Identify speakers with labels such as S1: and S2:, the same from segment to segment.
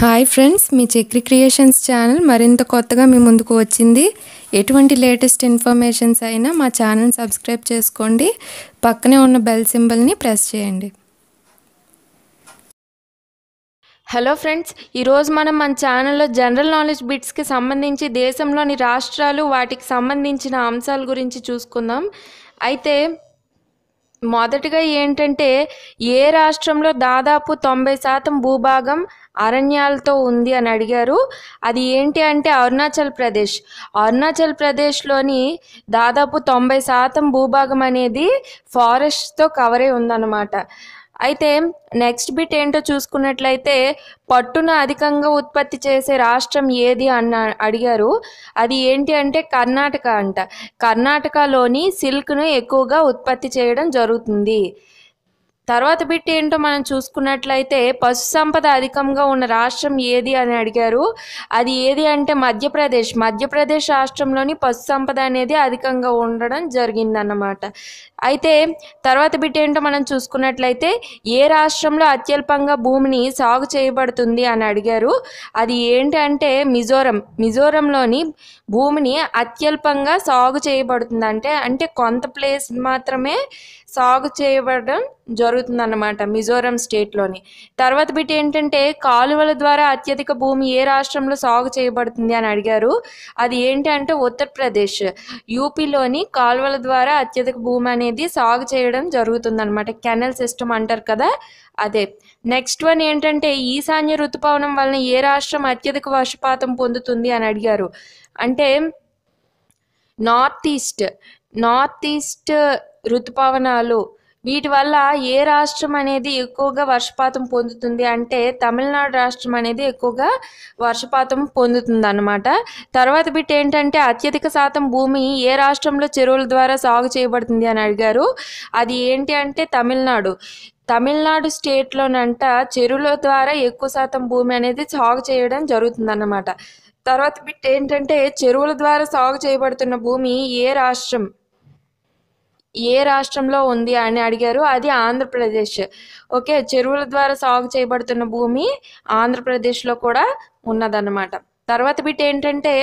S1: Hi friends మీ Chakri creations channel మరింత కొత్తగా మీ ముందుకు వచ్చింది. ఎటువంటి లేటెస్ట్ ఇన్ఫర్మేషన్స్ అయినా మా ఛానల్ సబ్స్క్రైబ్ చేసుకోండి. పక్కనే ఉన్న బెల్ సింబల్ని ప్రెస్ చేయండి.
S2: హలో ఫ్రెండ్స్ ఈరోజు మనం మన ఛానల్లో జనరల్ నాలెడ్జ్ బిట్స్కి సంబంధించి దేశంలోని రాష్ట్రాలు వాటికి సంబంధించిన అంశాల గురించి చూసుకుందాం. అయితే మొదటిగా ఏంటంటే ఏ రాష్ట్రంలో దాదాపు తొంభై శాతం భూభాగం అరణ్యాలతో ఉంది అని అడిగారు. అది ఏంటి అంటే అరుణాచల్ ప్రదేశ్. అరుణాచల్ ప్రదేశ్లోని దాదాపు తొంభై శాతం భూభాగం అనేది ఫారెస్ట్తో కవర్ అయి ఉందన్నమాట. అయితే నెక్స్ట్ బిట్ ఏంటో చూసుకున్నట్లయితే పట్టును అధికంగా ఉత్పత్తి చేసే రాష్ట్రం ఏది అన్న అడిగారు. అది ఏంటి అంటే కర్ణాటక అంట. కర్ణాటకలోని సిల్క్ను ఎక్కువగా ఉత్పత్తి చేయడం జరుగుతుంది. తర్వాత బిట్ ఏంటో మనం చూసుకున్నట్లయితే పశు సంపద అధికంగా ఉన్న రాష్ట్రం ఏది అని అడిగారు. అది ఏది అంటే మధ్యప్రదేశ్. మధ్యప్రదేశ్ రాష్ట్రంలోని పశు సంపద అనేది అధికంగా ఉండడం జరిగిందన్నమాట. అయితే తర్వాత బిట్ ఏంటో మనం చూసుకున్నట్లయితే ఏ రాష్ట్రంలో అత్యల్పంగా భూమిని సాగు చేయబడుతుంది అని అడిగారు. అది ఏంటి అంటే మిజోరం. మిజోరంలోని భూమిని అత్యల్పంగా సాగు చేయబడుతుంది అంటే అంటే కొంత ప్లేస్ మాత్రమే సాగు చేయబడడం జరుగుతుందన్నమాట మిజోరం స్టేట్లోని. తర్వాత బిట్ ఏంటంటే కాలువల ద్వారా అత్యధిక భూమి ఏ రాష్ట్రంలో సాగు చేయబడుతుంది అని అడిగారు. అది ఏంటి అంటే ఉత్తరప్రదేశ్. యూపీలోని కాలువల ద్వారా అత్యధిక భూమి అనేది సాగు చేయడం జరుగుతుందన్నమాట. కెనల్ సిస్టమ్ అంటారు కదా అదే. నెక్స్ట్ వన్ ఏంటంటే ఈశాన్య ఋతుపవనం వలన ఏ రాష్ట్రం అత్యధిక వర్షపాతం పొందుతుంది అని అడిగారు. అంటే నార్త్ ఈస్ట్. నార్త్ ఈస్ట్ ఋతుపవనాలు. వీటి వల్ల ఏ రాష్ట్రం అనేది ఎక్కువగా వర్షపాతం పొందుతుంది అంటే తమిళనాడు రాష్ట్రం అనేది ఎక్కువగా వర్షపాతం పొందుతుంది అనమాట తర్వాత బిట్ ఏంటంటే అత్యధిక శాతం భూమి ఏ రాష్ట్రంలో చెరువుల ద్వారా సాగు చేయబడుతుంది అని అడిగారు. అది ఏంటి అంటే తమిళనాడు. తమిళనాడు స్టేట్లోనంట చెరువుల ద్వారా ఎక్కువ శాతం భూమి అనేది సాగు చేయడం జరుగుతుందన్నమాట. తర్వాత బిట్ ఏంటంటే చెరువుల ద్వారా సాగు చేయబడుతున్న భూమి ఏ రాష్ట్రం? ఏ రాష్ట్రంలో ఉంది అని అడిగారు. అది ఆంధ్రప్రదేశ్. ఓకే చెరువుల ద్వారా సాగు చేయబడుతున్న భూమి ఆంధ్రప్రదేశ్లో కూడా ఉన్నదన్నమాట. తర్వాత బిట్ ఏంటంటే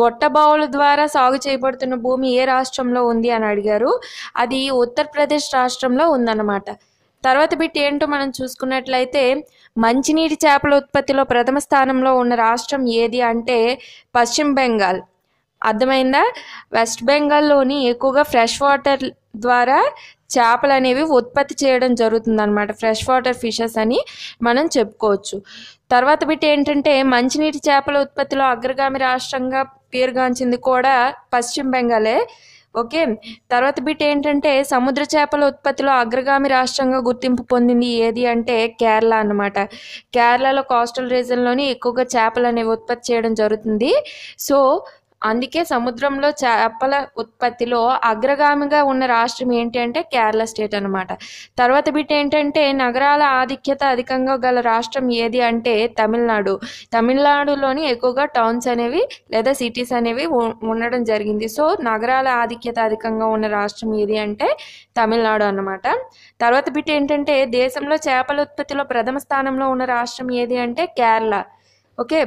S2: గొట్టబావుల ద్వారా సాగు చేయబడుతున్న భూమి ఏ రాష్ట్రంలో ఉంది అని అడిగారు. అది ఉత్తరప్రదేశ్ రాష్ట్రంలో ఉందన్నమాట. తర్వాత బిట్ ఏంటో మనం చూసుకున్నట్లయితే మంచినీటి చేపల ఉత్పత్తిలో ప్రథమ స్థానంలో ఉన్న రాష్ట్రం ఏది అంటే పశ్చిమ బెంగాల్. అర్థమైందా? వెస్ట్ బెంగాల్లోని ఎక్కువగా ఫ్రెష్ వాటర్ ద్వారా చేపలు అనేవి ఉత్పత్తి చేయడం జరుగుతుందన్నమాట. ఫ్రెష్ వాటర్ ఫిషెస్ అని మనం చెప్పుకోవచ్చు. తర్వాత బిట్ ఏంటంటే మంచినీటి చేపల ఉత్పత్తిలో అగ్రగామి రాష్ట్రంగా పేరుగాంచింది కూడా పశ్చిమ బెంగాలే. ఓకే? తర్వాత బిట్ ఏంటంటే సముద్ర చేపల ఉత్పత్తిలో అగ్రగామి రాష్ట్రంగా గుర్తింపు పొందింది ఏది అంటే కేరళ అన్నమాట. కేరళలో కోస్టల్ రీజన్లోని ఎక్కువగా చేపలు అనేవి ఉత్పత్తి చేయడం జరుగుతుంది. సో అందుకే సముద్రంలో చేపల ఉత్పత్తిలో అగ్రగామిగా ఉన్న రాష్ట్రం ఏంటి అంటే కేరళ స్టేట్ అనమాట తర్వాత బిట్ ఏంటంటే నగరాల ఆధిక్యత అధికంగా గల రాష్ట్రం ఏది అంటే తమిళనాడు. తమిళనాడులోని ఎక్కువగా టౌన్స్ అనేవి లేదా సిటీస్ అనేవి ఉండడం జరిగింది. సో నగరాల ఆధిక్యత అధికంగా ఉన్న రాష్ట్రం ఏది అంటే తమిళనాడు అన్నమాట. తర్వాత బిట్ ఏంటంటే దేశంలో చేపల ఉత్పత్తిలో ప్రథమ స్థానంలో ఉన్న రాష్ట్రం ఏది అంటే కేరళ. ఓకే?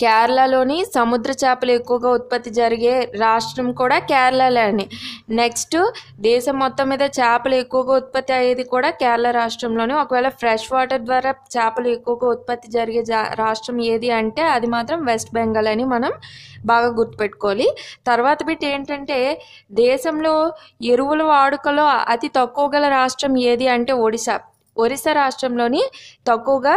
S2: కేరళలోని సముద్ర చేపలు ఎక్కువగా ఉత్పత్తి జరిగే రాష్ట్రం కూడా కేరళలోనే నెక్స్ట్ దేశం మొత్తం మీద చేపలు ఎక్కువగా ఉత్పత్తి అయ్యేది కూడా కేరళ రాష్ట్రంలోనే. ఒకవేళ ఫ్రెష్ వాటర్ ద్వారా చేపలు ఎక్కువగా ఉత్పత్తి జరిగే రాష్ట్రం ఏది అంటే అది మాత్రం వెస్ట్ బెంగాల్ అని మనం బాగా గుర్తుపెట్టుకోవాలి. తర్వాత బిట్ ఏంటంటే దేశంలో ఎరువుల వాడుకలో అతి తక్కువ గల రాష్ట్రం ఏది అంటే ఒడిశా. ఒరిస్సా రాష్ట్రంలోని తక్కువగా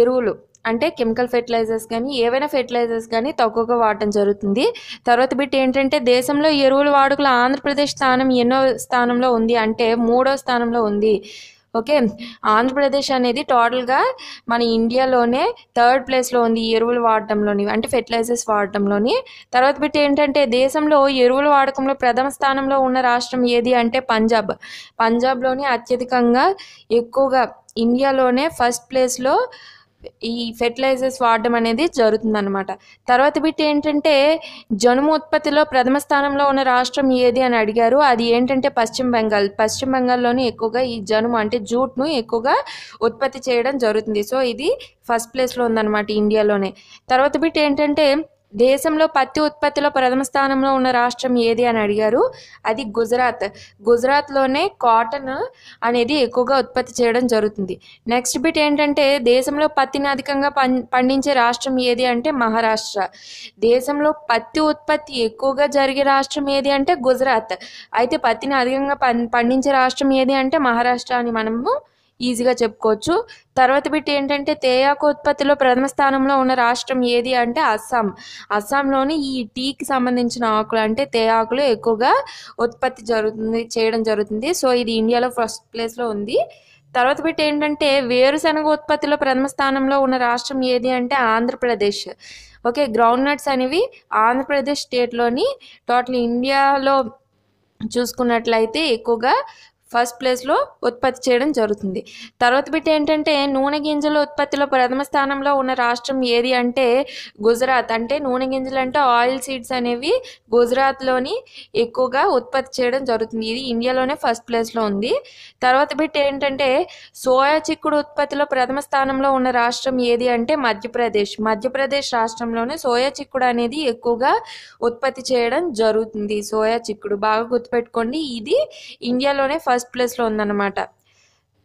S2: ఎరువులు. అంటే కెమికల్ ఫెర్టిలైజర్స్ కానీ ఏవైనా ఫెర్టిలైజర్స్ కానీ తక్కువగా వాడటం జరుగుతుంది. తర్వాత బిట్ ఏంటంటే దేశంలో ఎరువుల వాడుకలో ఆంధ్రప్రదేశ్ స్థానం ఎన్నో స్థానంలో ఉంది అంటే మూడో స్థానంలో ఉంది. ఓకే? ఆంధ్రప్రదేశ్ అనేది టోటల్గా మన ఇండియాలోనే థర్డ్ ప్లేస్లో ఉంది ఎరువులు వాడటంలోని అంటే ఫెర్టిలైజర్స్ వాడటంలోని. తర్వాత బిట్ ఏంటంటే దేశంలో ఎరువుల వాడకంలో ప్రథమ స్థానంలో ఉన్న రాష్ట్రం ఏది అంటే పంజాబ్. పంజాబ్లోనే అత్యధికంగా ఎక్కువగా ఇండియాలోనే ఫస్ట్ ప్లేస్లో ఈ ఫెర్టిలైజర్స్ వాడడం అనేది జరుగుతుందన్నమాట. తర్వాత బిట్ ఏంటంటే జనుము ఉత్పత్తిలో ప్రథమ స్థానంలో ఉన్న రాష్ట్రం ఏది అని అడిగారు. అది ఏంటంటే పశ్చిమ బెంగాల్. పశ్చిమ బెంగాల్లోని ఎక్కువగా ఈ జనుము అంటే జూట్ను ఎక్కువగా ఉత్పత్తి చేయడం జరుగుతుంది. సో ఇది ఫస్ట్ ప్లేస్లో ఉందన్నమాట ఇండియాలోనే. తర్వాత బిట్ ఏంటంటే దేశంలో పత్తి ఉత్పత్తిలో ప్రథమ స్థానంలో ఉన్న రాష్ట్రం ఏది అని అడిగారు? అది గుజరాత్. గుజరాత్లోనే కాటన్ అనేది ఎక్కువగా ఉత్పత్తి చేయడం జరుగుతుంది. నెక్స్ట్ బిట్ ఏంటంటే దేశంలో పత్తిని అధికంగా పం పండించే రాష్ట్రం ఏది అంటే మహారాష్ట్ర. దేశంలో పత్తి ఉత్పత్తి ఎక్కువగా జరిగే రాష్ట్రం ఏది అంటే గుజరాత్. అయితే పత్తిని అధికంగా పం పండించే రాష్ట్రం ఏది అంటే మహారాష్ట్ర అని మనము ఈజీగా చెప్పుకోవచ్చు. తర్వాత బిట్ ఏంటంటే తేయాకు ఉత్పత్తిలో ప్రథమ స్థానంలో ఉన్న రాష్ట్రం ఏది అంటే అస్సాం. అస్సాంలోని ఈ టీకి సంబంధించిన ఆకులు అంటే తేయాకులు ఎక్కువగా ఉత్పత్తి జరుగుతుంది చేయడం జరుగుతుంది. సో ఇది ఇండియాలో ఫస్ట్ ప్లేస్లో ఉంది. తర్వాత బిట్ ఏంటంటే వేరుశనగ ఉత్పత్తిలో ప్రథమ స్థానంలో ఉన్న రాష్ట్రం ఏది అంటే ఆంధ్రప్రదేశ్. ఓకే గ్రౌండ్ నట్స్ అనేవి ఆంధ్రప్రదేశ్ స్టేట్లోని టోటల్ ఇండియాలో చూసుకున్నట్లయితే ఎక్కువగా ఫస్ట్ ప్లేస్లో ఉత్పత్తి చేయడం జరుగుతుంది. తర్వాత బిట్ ఏంటంటే నూనె గింజల ఉత్పత్తిలో ప్రథమ స్థానంలో ఉన్న రాష్ట్రం ఏది అంటే గుజరాత్. అంటే నూనె గింజలు అంటే ఆయిల్ సీడ్స్ అనేవి గుజరాత్లోని ఎక్కువగా ఉత్పత్తి చేయడం జరుగుతుంది. ఇది ఇండియాలోనే ఫస్ట్ ప్లేస్లో ఉంది. తర్వాత బిట్ ఏంటంటే సోయా చిక్కుడు ఉత్పత్తిలో ప్రథమ స్థానంలో ఉన్న రాష్ట్రం ఏది అంటే మధ్యప్రదేశ్. మధ్యప్రదేశ్ రాష్ట్రంలోనే సోయా చిక్కుడు అనేది ఎక్కువగా ఉత్పత్తి చేయడం జరుగుతుంది. సోయా చిక్కుడు బాగా గుర్తుపెట్టుకోండి. ఇది ఇండియాలోనే ఫస్ట్ ఫస్ట్ ప్లేస్లో ఉందన్నమాట.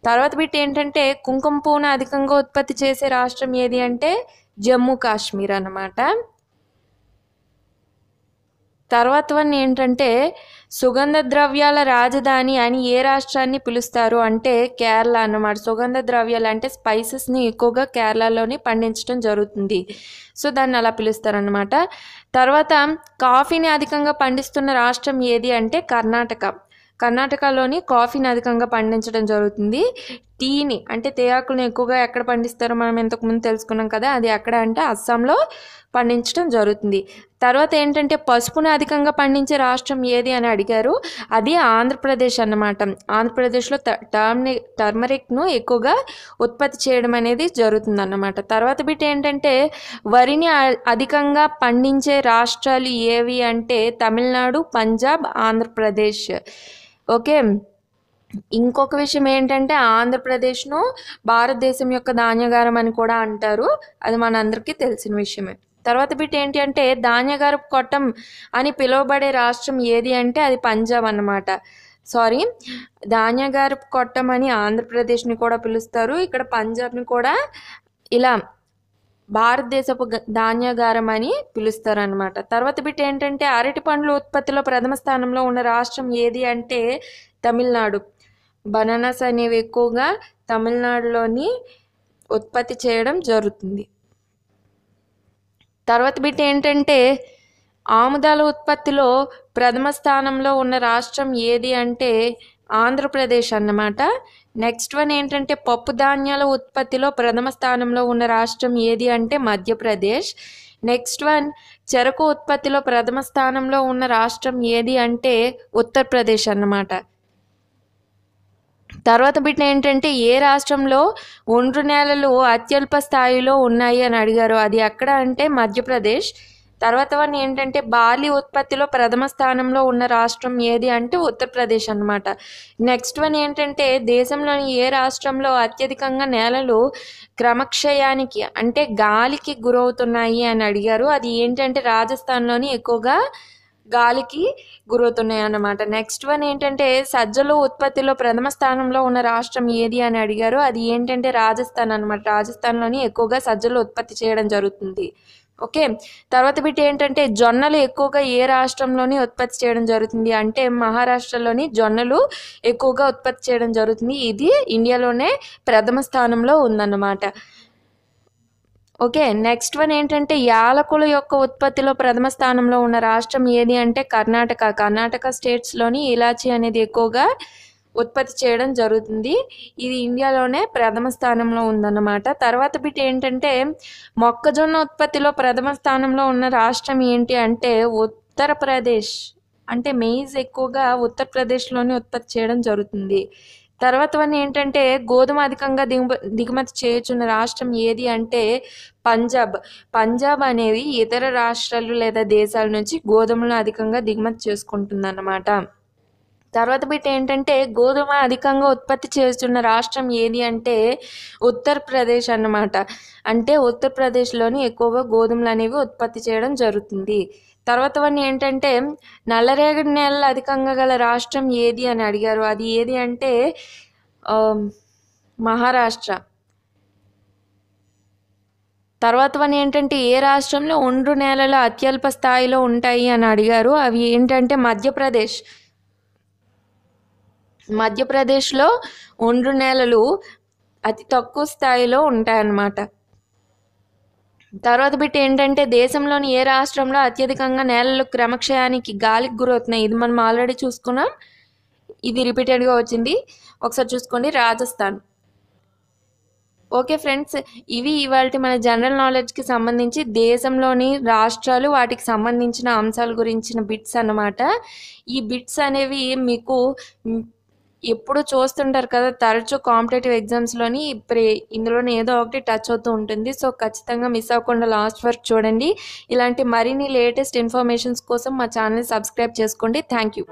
S2: తర్వాత బిట్ ఏంటంటే కుంకుమ పువ్వును అధికంగా ఉత్పత్తి చేసే రాష్ట్రం ఏది అంటే జమ్మూ కాశ్మీర్ అన్నమాట. తర్వాత వన్ ఏంటంటే సుగంధ ద్రవ్యాల రాజధాని అని ఏ రాష్ట్రాన్ని పిలుస్తారు అంటే కేరళ అన్నమాట. సుగంధ ద్రవ్యాలు అంటే స్పైసెస్ని ఎక్కువగా కేరళలోనే పండించడం జరుగుతుంది. సో దాన్ని అలా పిలుస్తారనమాట తర్వాత కాఫీని అధికంగా పండిస్తున్న రాష్ట్రం ఏది అంటే కర్ణాటక. కర్ణాటకలోని కాఫీని అధికంగా పండించడం జరుగుతుంది. టీని అంటే తేయాకులను ఎక్కువగా ఎక్కడ పండిస్తారో మనం ఇంతకుముందు తెలుసుకున్నాం కదా అది ఎక్కడ అంటే అస్సాంలో పండించడం జరుగుతుంది. తర్వాత ఏంటంటే పసుపును అధికంగా పండించే రాష్ట్రం ఏది అని అడిగారు. అది ఆంధ్రప్రదేశ్ అన్నమాట. ఆంధ్రప్రదేశ్లో టర్మరి టర్మరిక్ను ఎక్కువగా ఉత్పత్తి చేయడం అనేది జరుగుతుందన్నమాట. తర్వాత బిట్ ఏంటంటే వరిని అధికంగా పండించే రాష్ట్రాలు ఏవి అంటే తమిళనాడు పంజాబ్ ఆంధ్రప్రదేశ్. ఓకే? ఇంకొక విషయం ఏంటంటే ఆంధ్రప్రదేశ్ను భారతదేశం యొక్క ధాన్యగారం అని కూడా అంటారు. అది మనందరికీ తెలిసిన విషయమే. తర్వాత బిట్ ఏంటి అంటే ధాన్యగారపు కొట్టం అని పిలువబడే రాష్ట్రం ఏది అంటే అది పంజాబ్ అన్నమాట. సారీ ధాన్యగారపు కొట్టం అని ఆంధ్రప్రదేశ్ని కూడా పిలుస్తారు. ఇక్కడ పంజాబ్ని కూడా ఇలా భారతదేశపు ధాన్యగారం ధాన్యాగారం అని పిలుస్తారనమాట తర్వాత బిట్ ఏంటంటే అరటి పండ్ల ఉత్పత్తిలో ప్రథమ స్థానంలో ఉన్న రాష్ట్రం ఏది అంటే తమిళనాడు. బనానాస్ అనేవి ఎక్కువగా తమిళనాడులోని ఉత్పత్తి చేయడం జరుగుతుంది. తర్వాత బిట్ ఏంటంటే ఆముదాల ఉత్పత్తిలో ప్రథమ స్థానంలో ఉన్న రాష్ట్రం ఏది అంటే ఆంధ్రప్రదేశ్ అన్నమాట. నెక్స్ట్ వన్ ఏంటంటే పప్పు ధాన్యాల ఉత్పత్తిలో ప్రథమ స్థానంలో ఉన్న రాష్ట్రం ఏది అంటే మధ్యప్రదేశ్. నెక్స్ట్ వన్ చెరకు ఉత్పత్తిలో ప్రథమ స్థానంలో ఉన్న రాష్ట్రం ఏది అంటే ఉత్తరప్రదేశ్ అన్నమాట. తర్వాత బిట్న ఏంటంటే ఏ రాష్ట్రంలో ఒండ్రు నేలలు అత్యల్ప స్థాయిలో ఉన్నాయి అని అడిగారు. అది ఎక్కడ అంటే మధ్యప్రదేశ్. తర్వాత వన్ ఏంటంటే బాలి ఉత్పత్తిలో ప్రథమ స్థానంలో ఉన్న రాష్ట్రం ఏది అంటే ఉత్తరప్రదేశ్ అన్నమాట. నెక్స్ట్ వన్ ఏంటంటే దేశంలోని ఏ రాష్ట్రంలో అత్యధికంగా నేలలు క్రమక్షయానికి అంటే గాలికి గురవుతున్నాయి అని అడిగారు. అది ఏంటంటే రాజస్థాన్లోని ఎక్కువగా గాలికి గురవుతున్నాయి అన్నమాట నెక్స్ట్ వన్ ఏంటంటే సజ్జలు ఉత్పత్తిలో ప్రథమ స్థానంలో ఉన్న రాష్ట్రం ఏది అని అడిగారు. అది ఏంటంటే రాజస్థాన్ అన్నమాట. రాజస్థాన్లోని ఎక్కువగా సజ్జలు ఉత్పత్తి చేయడం జరుగుతుంది. ఓకే? తర్వాత బిట్ ఏంటంటే జొన్నలు ఎక్కువగా ఏ రాష్ట్రంలోని ఉత్పత్తి చేయడం జరుగుతుంది అంటే మహారాష్ట్రలోని జొన్నలు ఎక్కువగా ఉత్పత్తి చేయడం జరుగుతుంది. ఇది ఇండియాలోనే ప్రథమ స్థానంలో ఉందన్నమాట. ఓకే నెక్స్ట్ వన్ ఏంటంటే యాలకుల యొక్క ఉత్పత్తిలో ప్రథమ స్థానంలో ఉన్న రాష్ట్రం ఏది అంటే కర్ణాటక. కర్ణాటక స్టేట్స్లోని ఇలాచి అనేది ఎక్కువగా ఉత్పత్తి చేయడం జరుగుతుంది. ఇది ఇండియాలోనే ప్రథమ స్థానంలో ఉందన్నమాట. తర్వాత బిట్ ఏంటంటే మొక్కజొన్న ఉత్పత్తిలో ప్రథమ స్థానంలో ఉన్న రాష్ట్రం ఏంటి అంటే ఉత్తరప్రదేశ్. అంటే మెయిజ్ ఎక్కువగా ఉత్తరప్రదేశ్లోనే ఉత్పత్తి చేయడం జరుగుతుంది. తర్వాత వన్ ఏంటంటే గోధుమ అధికంగా దిగుమ దిగుమతి చేయుచున్న రాష్ట్రం ఏది అంటే పంజాబ్. పంజాబ్ అనేది ఇతర రాష్ట్రాలు లేదా దేశాల నుంచి గోధుమలను అధికంగా దిగుమతి చేసుకుంటుందన్నమాట. తర్వాత బిట్ ఏంటంటే గోధుమ అధికంగా ఉత్పత్తి చేస్తున్న రాష్ట్రం ఏది అంటే ఉత్తరప్రదేశ్ అన్నమాట. అంటే ఉత్తరప్రదేశ్లోని ఎక్కువగా గోధుమలు అనేవి ఉత్పత్తి చేయడం జరుగుతుంది. తర్వాత వన్ ఏంటంటే నల్లరేగడి నేలలు అధికంగా గల రాష్ట్రం ఏది అని అడిగారు. అది ఏది అంటే మహారాష్ట్ర. తర్వాత వన్ ఏంటంటే ఏ రాష్ట్రంలో ఒండ్రు నేలలు అత్యల్ప స్థాయిలో ఉంటాయి అని అడిగారు. అవి ఏంటంటే మధ్యప్రదేశ్. మధ్యప్రదేశ్లో ఒండ్రు నేలలు అతి తక్కువ స్థాయిలో ఉంటాయన్నమాట. తర్వాత బిట్ ఏంటంటే దేశంలోని ఏ రాష్ట్రంలో అత్యధికంగా నేలలు క్రమక్షయానికి గాలికి గురవుతున్నాయి? ఇది మనం ఆల్రెడీ చూసుకున్నాం. ఇది రిపీటెడ్గా వచ్చింది. ఒకసారి చూసుకోండి. రాజస్థాన్. ఓకే ఫ్రెండ్స్ ఇవి ఇవాళ మన జనరల్ నాలెడ్జ్కి సంబంధించి దేశంలోని రాష్ట్రాలు వాటికి సంబంధించిన అంశాల గురించిన బిట్స్ అన్నమాట. ఈ బిట్స్ అనేవి మీకు ఎప్పుడు చూస్తుంటారు కదా తరచూ కాంపిటేటివ్ ఎగ్జామ్స్లోని ఇప్పుడు ఇందులోనే ఏదో ఒకటి టచ్ అవుతూ ఉంటుంది. సో ఖచ్చితంగా మిస్ అవ్వకుండా లాస్ట్ వరకు చూడండి. ఇలాంటి మరిన్ని లేటెస్ట్ ఇన్ఫర్మేషన్స్ కోసం మా ఛానల్ సబ్స్క్రైబ్ చేసుకోండి. Thank you.